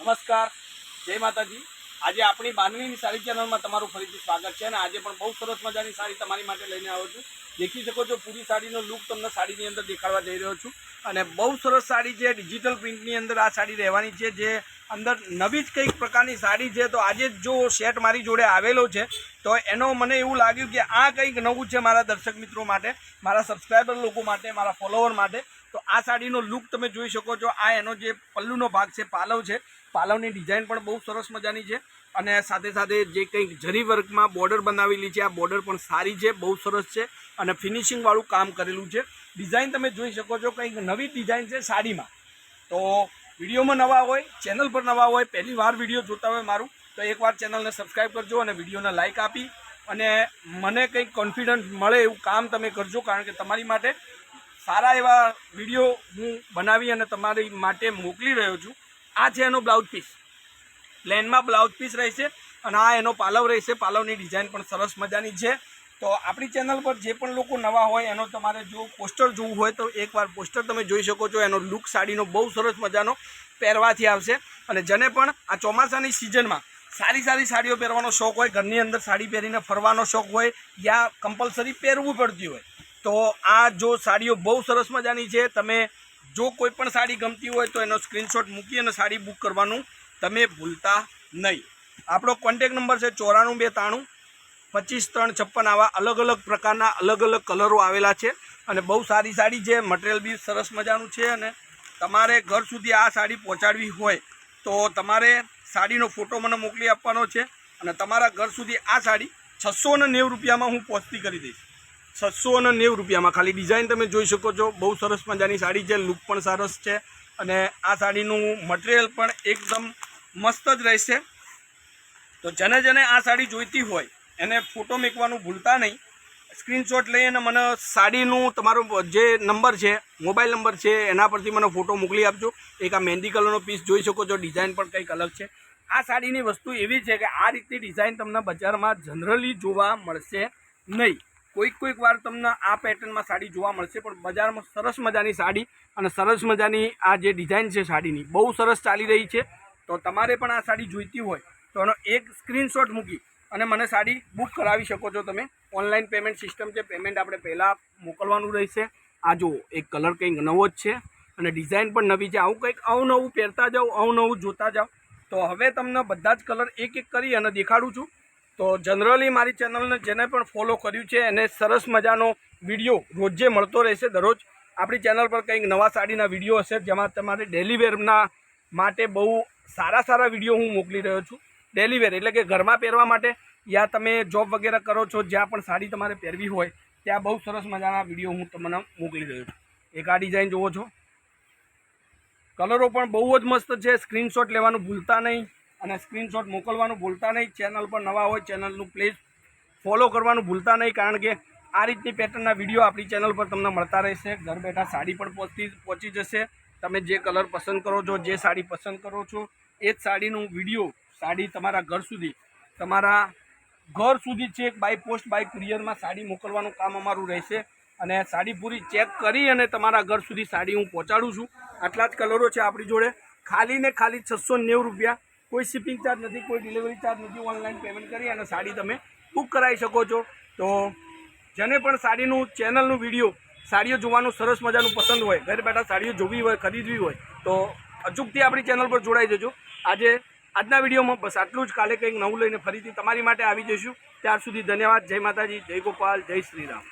નમસ્કાર. જય માતાજી. આજે આપણી માનવીની સાડી ચેનલમાં તમારું ફરીથી સ્વાગત છે અને આજે પણ બહુ સરસ મજાની સાડી તમારી માટે લઈને આવ્યો છું. દેખી શકો છો, પૂરી સાડીનો લુક તમને સાડીની અંદર દેખાડવા જઈ રહ્યો છું. અને બહુ સરસ સાડી છે ડિજિટલ પ્રિન્ટની અંદર આ સાડી રહેવાની છે, જે અંદર નવી જ કંઈક પ્રકારની સાડી છે. તો આજે જો સેટ મારી જોડે આવેલો છે, તો એનો મને એવું લાગ્યું કે આ કંઈક નવું છે મારા દર્શક મિત્રો માટે, મારા સબસ્ક્રાઈબર લોકો માટે, મારા ફોલોવર માટે. તો આ સાડીનો લુક તમે જોઈ શકો છો. આ એનો જે પલ્લુનો ભાગ છે, પાલવ છે. પાલવની ડિઝાઇન પણ બહુ સરસ મજાની છે. અને સાથે સાથે જે કંઈક જરી વર્કમાં બોર્ડર બનાવેલી છે, આ બોર્ડર પણ સારી છે, બહુ સરસ છે અને ફિનિશિંગવાળું કામ કરેલું છે. ડિઝાઇન તમે જોઈ શકો છો કંઈક નવી ડિઝાઇન છે સાડીમાં. તો વિડીયોમાં નવા હોય ચેનલ પર નવા હોય, પહેલી વાર વીડિયો જોતા હોય મારું, તો એકવાર ચેનલને સબસ્ક્રાઈબ કરજો અને વિડીયોને લાઇક આપી અને મને કંઈક કોન્ફિડન્સ મળે એવું કામ તમે કરજો, કારણ કે તમારી માટે સારા એવા વીડિયો હું બનાવી અને તમારી માટે મોકલી રહ્યો છું. આ છે એનો બ્લાઉઝ પીસ પ્લેનમાં બ્લાઉઝ પીસ રહેશે અને આ એનો પાલવ રહેશે. પાલવની ડિઝાઇન પણ સરસ મજાની છે. તો આપણી ચેનલ પર જે પણ લોકો નવા હોય, એનો તમારે જો પોસ્ટર જોવું હોય તો એકવાર પોસ્ટર તમે જોઈ શકો છો. એનો લુક સાડીનો બહુ સરસ મજાનો પહેરવાથી આવશે. અને જેને પણ આ ચોમાસાની સિઝનમાં સારી સારી સાડીઓ પહેરવાનો શોખ હોય, ઘરની અંદર સાડી પહેરીને ફરવાનો શોખ હોય યા કમ્પલસરી પહેરવું પડતી હોય, તો આ જો સાડીઓ બહુ સરસ મજાની છે. તમે જો કોઈ પણ સાડી ગમતી હોય તો એનો સ્ક્રીનશોટ મૂકી અને સાડી બુક કરવાનું તમે ભૂલતા નહીં. આપણો કોન્ટેક નંબર છે ચોરાણું બે ત્રાણું પચીસ ત્રણ છપ્પન આવા અલગ અલગ પ્રકારના અલગ અલગ કલરો આવેલા છે અને બહુ સારી સાડી છે મટીરિયલ બી સરસ મજાનું છે અને તમારે ઘર સુધી આ સાડી પહોંચાડવી હોય તો તમારે સાડીનો ફોટો મને મોકલી આપવાનો છે અને તમારા ઘર સુધી આ સાડી છસો ને નેવું રૂપિયામાં હું પહોંચતી કરી દઈશ. છસો અને નેવું રૂપિયામાં. ખાલી ડિઝાઇન તમે જોઈ શકો છો. બહુ સરસ મજાની સાડી છે. લુક પણ સરસ છે. અને આ સાડીનું મટીરિયલ પણ એકદમ મસ્ત જ રહેશે. તો જેને જેને આ સાડી જોઈતી હોય, એને ફોટો મૂકવાનું ભૂલતા નહીં. સ્ક્રીનશોટ લઈ અને મને સાડીનું તમારો જે નંબર છે મોબાઈલ નંબર છે, એના પરથી મને ફોટો મોકલી આપજો. એક આ મહેંદી કલરનો પીસ જોઈ શકો છો. ડિઝાઇન પણ કંઈક અલગ છે. આ સાડીની વસ્તુ એવી છે કે આ રીતની ડિઝાઇન તમને બજારમાં જનરલી જોવા મળશે નહીં. કોઈક કોઈક વાર તમને આ પેટર્નમાં સાડી જોવા મળશે, પણ બજારમાં સરસ મજાની સાડી અને સરસ મજાની આ જે ડિઝાઇન છે સાડીની, બહુ સરસ ચાલી રહી છે. તો તમારે પણ આ સાડી જોઈતી હોય, તો એનો એક સ્ક્રીનશોટ મૂકી અને મને સાડી બુક કરાવી શકો છો તમે. ઓનલાઈન પેમેન્ટ સિસ્ટમ છે પેમેન્ટ આપણે પહેલાં મોકલવાનું રહેશે. આ જુઓ, એક કલર કંઈક નવો જ છે અને ડિઝાઇન પણ નવી છે. આવું કંઈક અવનવું પહેરતા જાઓ, અવનવું જોતા જાઓ. તો હવે તમને બધા જ કલર એક એક કરી અને દેખાડું છું. તો જનરલી મારી ચેનલને જેને પણ ફોલો કર્યું છે, એને સરસ મજાનો વીડિયો રોજે મળતો રહેશે. દરરોજ આપણી ચેનલ પર કંઈક નવા સાડીના વીડિયો હશે, જેમાં તમારે ડેલીવેરના માટે બહુ સારા સારા વીડિયો હું મોકલી રહ્યો છું. ડેલીવેર એટલે કે ઘરમાં પહેરવા માટે યા તમે જોબ વગેરે કરો છો, જ્યાં પણ સાડી તમારે પહેરવી હોય, ત્યાં બહુ સરસ મજાના વીડિયો હું તમને મોકલી રહ્યો છું. એક આ ડિઝાઇન જુઓ છો. કલરો પણ બહુ જ મસ્ત છે સ્ક્રીનશોટ લેવાનું ભૂલતા નહીં. અને સ્ક્રીનશોટ મોકલવાનું ભૂલતા નહીં. ચેનલ પર નવા હોય ચેનલનું પ્લીઝ ફોલો કરવાનું ભૂલતા નહીં, કારણ કે આ રીતની પેટર્નના વીડિયો આપણી ચેનલ પર તમને મળતા રહેશે. ઘર બેઠા સાડી પણ પહોંચતી પહોંચી જશે. તમે જે કલર પસંદ કરો છો, જે સાડી પસંદ કરો છો, એ જ સાડીનું વીડિયો સાડી તમારા ઘર સુધી, તમારા ઘર સુધી ચેક બાય પોસ્ટ, બાય કુરિયરમાં સાડી મોકલવાનું કામ અમારું રહેશે. અને સાડી પૂરી ચેક કરી અને તમારા ઘર સુધી સાડી હું પહોંચાડું છું. આટલા જ કલરો છે આપણી જોડે. ખાલી ને ખાલી છસો નેવું રૂપિયા કોઈ શિપિંગ ચાર્જ નથી, કોઈ ડિલિવરી ચાર્જ નથી ઓનલાઈન પેમેન્ટ કરી અને સાડી તમે બુક કરાવી શકો છો. તો જેને પણ સાડીનું ચેનલનું વીડિયો સાડીઓ જોવાનું સરસ મજાનું પસંદ હોય, ઘરે બેઠા સાડીઓ જોવી હોય, ખરીદવી હોય, તો અચૂકથી આપણી ચેનલ પર જોડાઈ જજો. આજે આજના વિડીયોમાં બસ આટલું જ. કાલે કંઈક નવું લઈને ફરીથી તમારી માટે આવી જઈશું. ત્યાર સુધી ધન્યવાદ. જય માતાજી, જય ગોપાલ, જય શ્રી રામ.